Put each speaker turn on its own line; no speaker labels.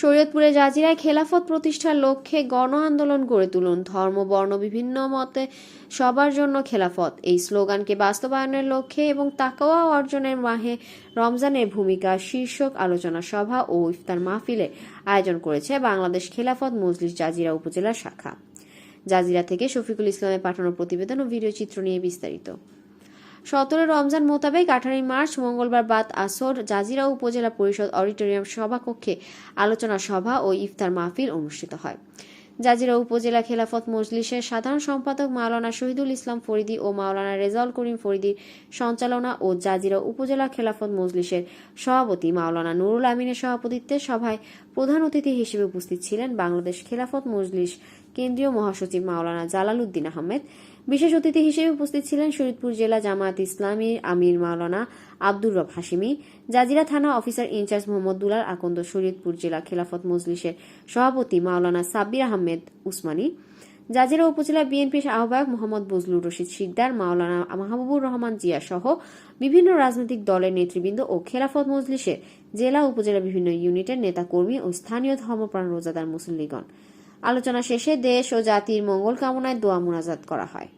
শরীয়তপুরে জাজিরায় খেলাফত প্রতিষ্ঠার লক্ষ্যে গণ আন্দোলন গড়ে তুলুন। ধর্ম, বর্ণ, বিভিন্ন মতে সবার জন্য খেলাফত। এই স্লোগানকে বাস্তবায়নের লক্ষ্যে এবং তাকওয়া অর্জনের মাহে রমজানের ভূমিকা শীর্ষক আলোচনা সভা ও ইফতার মাহফিলে আয়োজন করেছে বাংলাদেশ খেলাফত মজলিস জাজিরা উপজেলা শাখা। জাজিরা থেকে শফিকুল ইসলামের পাঠানো প্রতিবেদন ও ভিডিও চিত্র নিয়ে বিস্তারিত। সতেরো রমজান মোতাবেক আঠারোই মার্চ, মঙ্গলবার বাদ আসর, জাজিরা উপজেলা পরিষদ অডিটোরিয়াম সভাকক্ষে আলোচনা সভা ও ইফতার মাহফিল অনুষ্ঠিত হয়। জাজিরা উপজেলা খেলাফত মজলিসের সাধারণ সম্পাদক মাওলানা শহীদুল ইসলাম ফরিদি ও মাওলানা রেজাউল করিম ফরিদির সঞ্চালনা ও জাজিরা উপজেলা খেলাফত মজলিসের সভাপতি মাওলানা নুরুল আমিনের সভাপতিত্বে সভায় প্রধান অতিথি হিসেবে উপস্থিত ছিলেন বাংলাদেশ খেলাফত মজলিস কেন্দ্রীয় মহাসচিব মাওলানা জালাল উদ্দিন আহমেদ বিশেষ অতিথি হিসেবে উপস্থিত ছিলেন শরীদপুর জেলা জামায়াত ইসলামীর আমির মাওলানা আব্দুর রব হাশিমি, জাজিরা থানা officer in charge Mohammad Dulal Akand Shariatpur জেলা খেলাফত মজলিসের সভাপতি মাওলানা সাব্বির আহমেদ উসমানী, জাজিরা উপজেলা বিএনপির আহ্বায়ক মোহাম্মদ বজলুর রশিদ শিকদার, মাওলানা মাহবুবুর রহমান জিয়া সহ বিভিন্ন রাজনৈতিক দলের নেতৃবৃন্দ ও খেলাফত মজলিসের জেলা উপজেলা বিভিন্ন ইউনিটের নেতাকর্মী ও স্থানীয় ধর্মপ্রাণ রোজাদার মুসল্লিগণ। আলোচনা শেষে দেশ ও জাতির মঙ্গল কামনায় দোয়া মোনাজাত করা হয়।